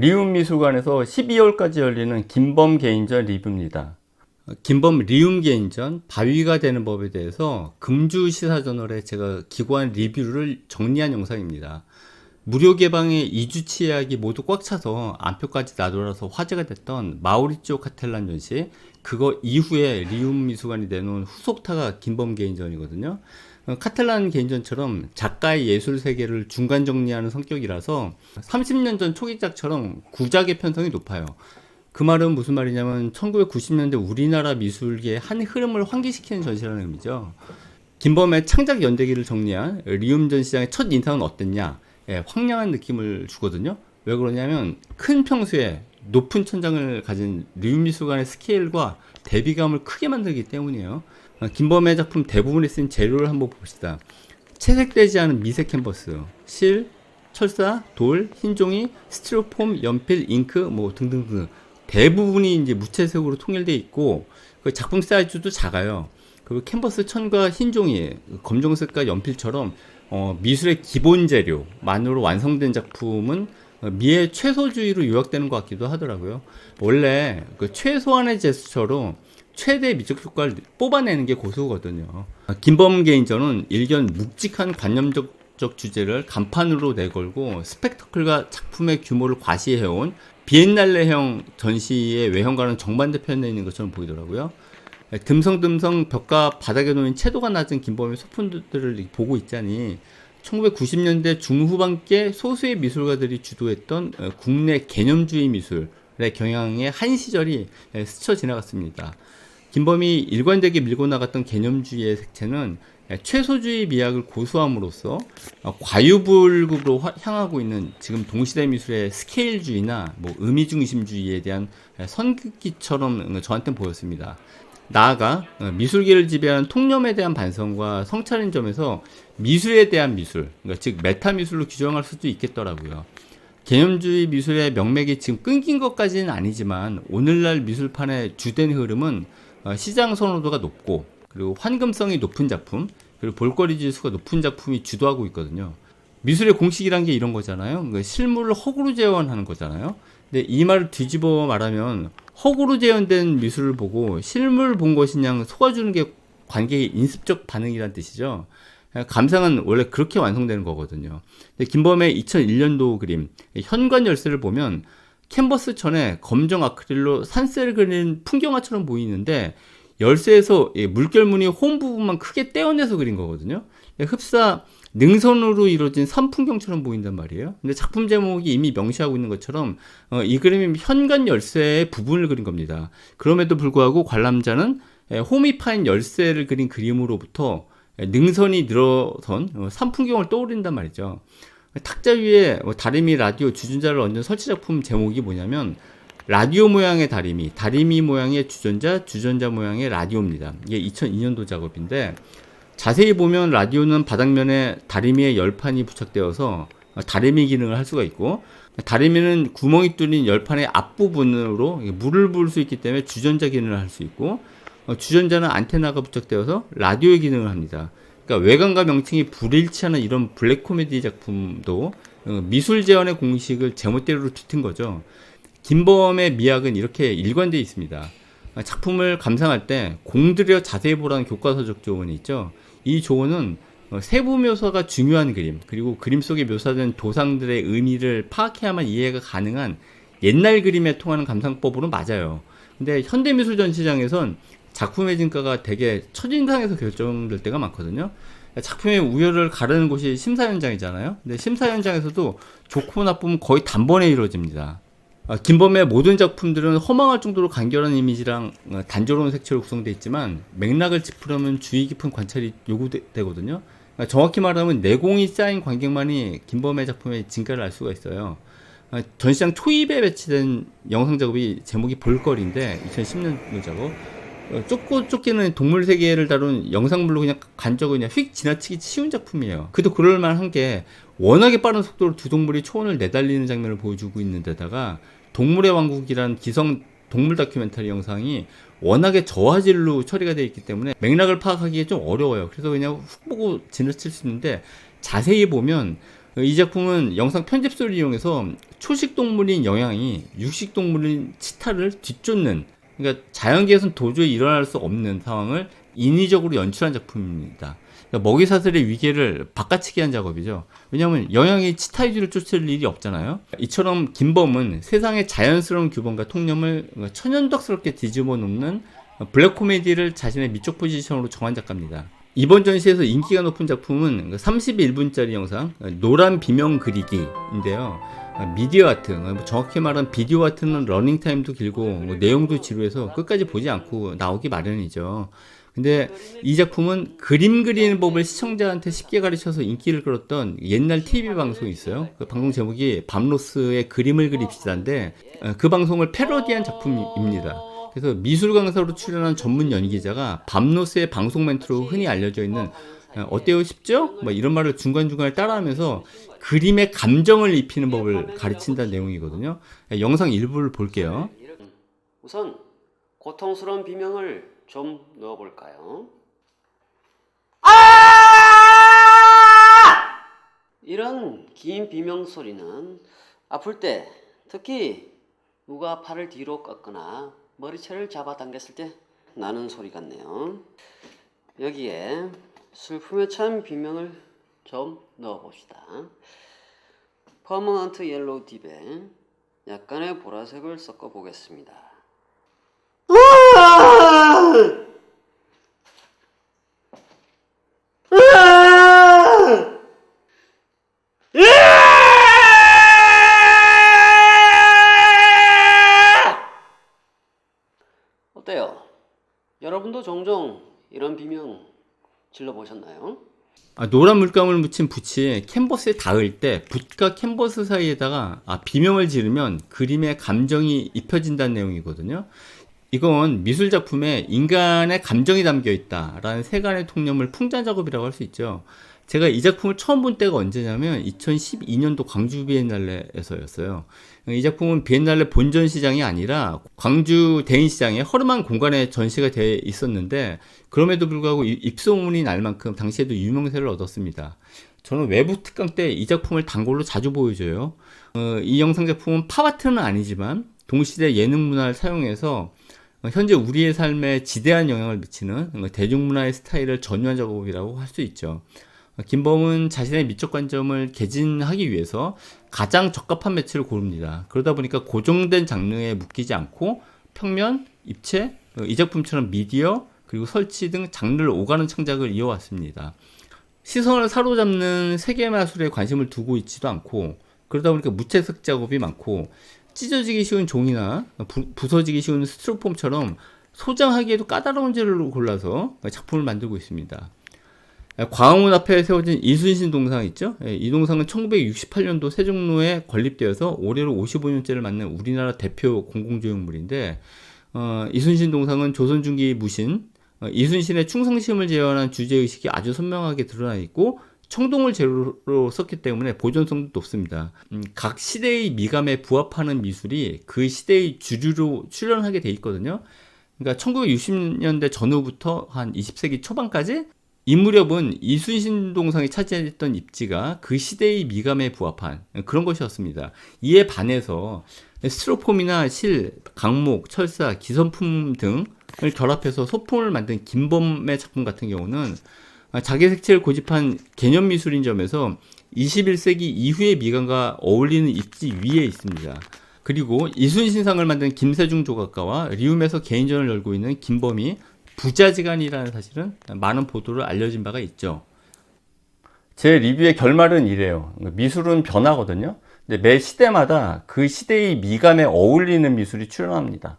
리움 미술관에서 12월까지 열리는 김범 개인전 리뷰입니다. 김범 리움 개인전 바위가 되는 법에 대해서 금주 시사저널에 제가 기고한 리뷰를 정리한 영상입니다. 무료 개방의 2주치 예약이 모두 꽉 차서 안표까지 나돌아서 화제가 됐던 마우리치오 카텔란 전시 그거 이후에 리움 미술관이 내놓은 후속타가 김범 개인전이거든요. 어, 카텔란 개인전처럼 작가의 예술 세계를 중간 정리하는 성격이라서 30년 전 초기작처럼 구작의 편성이 높아요. 그 말은 무슨 말이냐면 1990년대 우리나라 미술계의 한 흐름을 환기시키는 전시라는 의미죠. 김범의 창작 연대기를 정리한 리움 전 시장의 첫 인상은 어땠냐? 예, 황량한 느낌을 주거든요. 왜 그러냐면 큰 평수에 높은 천장을 가진 리움 미술관의 스케일과 대비감을 크게 만들기 때문이에요. 어, 김범의 작품 대부분에 쓰인 재료를 한번 봅시다. 채색되지 않은 미색 캔버스, 실, 철사, 돌, 흰 종이, 스티로폼, 연필, 잉크 뭐 등등등 대부분이 이제 무채색으로 통일되어 있고 그 작품 사이즈도 작아요. 그리고 캔버스 천과 흰 종이 검정색과 연필처럼 어, 미술의 기본 재료만으로 완성된 작품은 어, 미의 최소주의로 요약되는 것 같기도 하더라고요. 원래 그 최소한의 제스처로 최대 미적 효과를 뽑아내는 게 고수거든요. 김범 개인전은 일견 묵직한 관념적 주제를 간판으로 내걸고 스펙터클과 작품의 규모를 과시해온 비엔날레형 전시의 외형과는 정반대 편에 있는 것처럼 보이더라고요. 듬성듬성 벽과 바닥에 놓인 채도가 낮은 김범의 소품들을 보고 있자니 1990년대 중후반께 소수의 미술가들이 주도했던 어, 국내 개념주의 미술의 경향의 한 시절이 스쳐 지나갔습니다. 김범이 일관되게 밀고 나갔던 개념주의의 색채는 최소주의 미학을 고수함으로써 과유불급으로 향하고 있는 지금 동시대 미술의 스케일주의나 뭐 의미중심주의에 대한 선긋기처럼 저한테 보였습니다. 나아가 미술계를 지배하는 통념에 대한 반성과 성찰인 점에서 미술에 대한 미술, 그러니까 즉 메타 미술로 규정할 수도 있겠더라고요. 개념주의 미술의 명맥이 지금 끊긴 것까지는 아니지만 오늘날 미술판의 주된 흐름은 어, 시장 선호도가 높고 그리고 환금성이 높은 작품 그리고 볼거리 지수가 높은 작품이 주도하고 있거든요. 미술의 공식이란 게 이런 거잖아요. 그러니까 실물을 허구로 재현하는 거잖아요. 근데 이 말을 뒤집어 말하면 허구로 재현된 미술을 보고 실물 본 것이냐 속아주는 게 관객의 인습적 반응이란 뜻이죠. 감상은 원래 그렇게 완성되는 거거든요. 김범의 2001년도 그림 현관 열쇠를 보면 캔버스 천에 검정 아크릴로 산세를 그린 풍경화처럼 보이는데 열쇠에서 물결무늬 홈 부분만 크게 떼어내서 그린 거거든요. 흡사 능선으로 이루어진 산풍경처럼 보인단 말이에요. 근데 작품 제목이 이미 명시하고 있는 것처럼 어, 이 그림이 현관 열쇠의 부분을 그린 겁니다. 그럼에도 불구하고 관람자는 홈이 파인 열쇠를 그린 그림으로부터 능선이 늘어선 어, 산풍경을 떠올린단 말이죠. 탁자 위에 뭐 다리미 라디오 주전자를 얹은 설치 작품 제목이 뭐냐면 라디오 모양의 다리미, 다리미 모양의 주전자, 주전자 모양의 라디오입니다. 이게 2002년도 작업인데 자세히 보면 라디오는 바닥면에 다리미의 열판이 부착되어서 다리미 기능을 할 수가 있고 다리미는 구멍이 뚫린 열판의 앞부분으로 물을 부을 수 있기 때문에 주전자 기능을 할 수 있고 어, 주전자는 안테나가 부착되어서 라디오의 기능을 합니다. 그러니까 외관과 명칭이 불일치하는 이런 블랙 코미디 작품도 어, 미술 재현의 공식을 제멋대로 뒤튼 거죠. 김범의 미학은 이렇게 일관되어 있습니다. 작품을 감상할 때 공들여 자세히 보라는 교과서적 조언이 있죠. 이 조언은 어, 세부 묘사가 중요한 그림, 그리고 그림 속에 묘사된 도상들의 의미를 파악해야만 이해가 가능한 옛날 그림에 통하는 감상법으로 맞아요. 근데 현대미술 전시장에선 작품의 진가가 되게 첫인상에서 결정될 때가 많거든요. 작품의 우열을 가르는 곳이 심사 현장이잖아요. 근데 심사 현장에서도 좋고 나쁨은 거의 단번에 이루어집니다. 아, 김범의 모든 작품들은 허망할 정도로 간결한 이미지랑 어, 단조로운 색채로 구성되어 있지만 맥락을 짚으려면 주의 깊은 관찰이 요구되거든요. 그러니까 정확히 말하면 내공이 쌓인 관객만이 김범의 작품의 진가를 알 수가 있어요. 아, 전시장 초입에 배치된 영상 작업이 제목이 볼거리인데 2010년 작업 어, 쫓고 쫓기는 동물 세계를 다룬 영상물로 그냥 간적을 그냥 휙 지나치기 쉬운 작품이에요. 그래도 그럴만한 게 워낙에 빠른 속도로 두 동물이 초원을 내달리는 장면을 보여주고 있는 데다가 동물의 왕국이란 기성 동물 다큐멘터리 영상이 워낙에 저화질로 처리가 되어 있기 때문에 맥락을 파악하기에 좀 어려워요. 그래서 그냥 훅 보고 지나칠 수 있는데 자세히 보면 이 작품은 영상 편집소를 이용해서 초식 동물인 영양이 육식 동물인 치타를 뒤쫓는 그러니까 자연계에서는 도저히 일어날 수 없는 상황을 인위적으로 연출한 작품입니다. 그러니까 먹이 사슬의 위계를 바꿔치기 한 작업이죠. 왜냐하면 영양이 치타 위주를 쫓을 일이 없잖아요. 이처럼 김범은 세상의 자연스러운 규범과 통념을 천연덕스럽게 뒤집어 놓는 블랙 코미디를 자신의 미적 포지션으로 정한 작가입니다. 이번 전시에서 인기가 높은 작품은 31분짜리 영상 노란 비명 그리기인데요. 미디어 아트, 뭐 정확히 말하면 비디오 아트는 러닝 타임도 길고 뭐 내용도 지루해서 끝까지 보지 않고 나오기 마련이죠. 근데 이 작품은 그림 그리는 법을 시청자한테 쉽게 가르쳐서 인기를 끌었던 옛날 TV 방송이 있어요. 그 방송 제목이 밤로스의 그림을 그립시다인데 어, 그 방송을 패러디한 작품입니다. 그래서 미술 강사로 출연한 전문 연기자가 밤로스의 방송 멘트로 흔히 알려져 있는 어, 어때요 싶죠? 뭐 이런 말을 중간중간에 따라하면서 그림의 감정을 입히는 법을 가르친다는 내용이거든요. 영상 일부를 볼게요. 우선 고통스러운 비명을 좀 넣어볼까요? 이런 긴 비명 소리는 아플 때 특히 누가 팔을 뒤로 꺾거나 머리채를 잡아당겼을 때 나는 소리 같네요. 여기에 슬픔에 찬 비명을 좀 넣어봅시다. 퍼머넌트 옐로우 딥에 약간의 보라색을 섞어 보겠습니다. 어때요? 여러분도 종종 이런 비명 질러 보셨나요? 아, 노란 물감을 묻힌 붓이 캔버스에 닿을 때 붓과 캔버스 사이에다가 아, 비명을 지르면 그림의 감정이 입혀진다는 내용이거든요. 이건 미술 작품에 인간의 감정이 담겨 있다라는 세간의 통념을 풍자 작업이라고 할 수 있죠. 제가 이 작품을 처음 본 때가 언제냐면 2012년도 광주 비엔날레에서였어요. 이 작품은 비엔날레 본전 시장이 아니라 광주 대인 시장의 허름한 공간에 전시가 돼 있었는데 그럼에도 불구하고 이- 입소문이 날 만큼 당시에도 유명세를 얻었습니다. 저는 외부 특강 때 이 작품을 단골로 자주 보여줘요. 어, 이 영상 작품은 팝아트는 아니지만 동시대 예능 문화를 사용해서 어, 현재 우리의 삶에 지대한 영향을 미치는 어, 대중문화의 스타일을 전유한 작업이라고 할 수 있죠. 어, 김범은 자신의 미적 관점을 개진하기 위해서 가장 적합한 매체를 고릅니다. 그러다 보니까 고정된 장르에 묶이지 않고 평면, 입체, 어, 이 작품처럼 미디어, 그리고 설치 등 장르를 오가는 창작을 이어왔습니다. 시선을 사로잡는 세계 마술에 관심을 두고 있지도 않고 그러다 보니까 무채색 작업이 많고 찢어지기 쉬운 종이나 부, 부서지기 쉬운 스티로폼처럼 소장하기에도 까다로운 재료를 골라서 작품을 만들고 있습니다. 광화문 앞에 세워진 이순신 동상 있죠? 예, 이 동상은 1968년도 세종로에 건립되어서 올해로 55년째를 맞는 우리나라 대표 공공조형물인데 어, 이순신 동상은 조선 중기 무신 어, 이순신의 충성심을 재현한 주제 의식이 아주 선명하게 드러나 있고 청동을 재료로 썼기 때문에 보존성도 높습니다. 음, 각 시대의 미감에 부합하는 미술이 그 시대의 주류로 출연하게 돼 있거든요. 그러니까 1960년대 전후부터 한 20세기 초반까지 이 무렵은 이순신 동상이 차지했던 입지가 그 시대의 미감에 부합한 그런 것이었습니다. 이에 반해서 스티로폼이나 실, 강목, 철사, 기성품 등을 결합해서 소품을 만든 김범의 작품 같은 경우는 자기 색채를 고집한 개념 미술인 점에서 21세기 이후의 미감과 어울리는 입지 위에 있습니다. 그리고 이순신상을 만든 김세중 조각가와 리움에서 개인전을 열고 있는 김범이 부자지간이라는 사실은 많은 보도를 알려진 바가 있죠. 제 리뷰의 결말은 이래요. 미술은 변하거든요. 근데 매 시대마다 그 시대의 미감에 어울리는 미술이 출현합니다.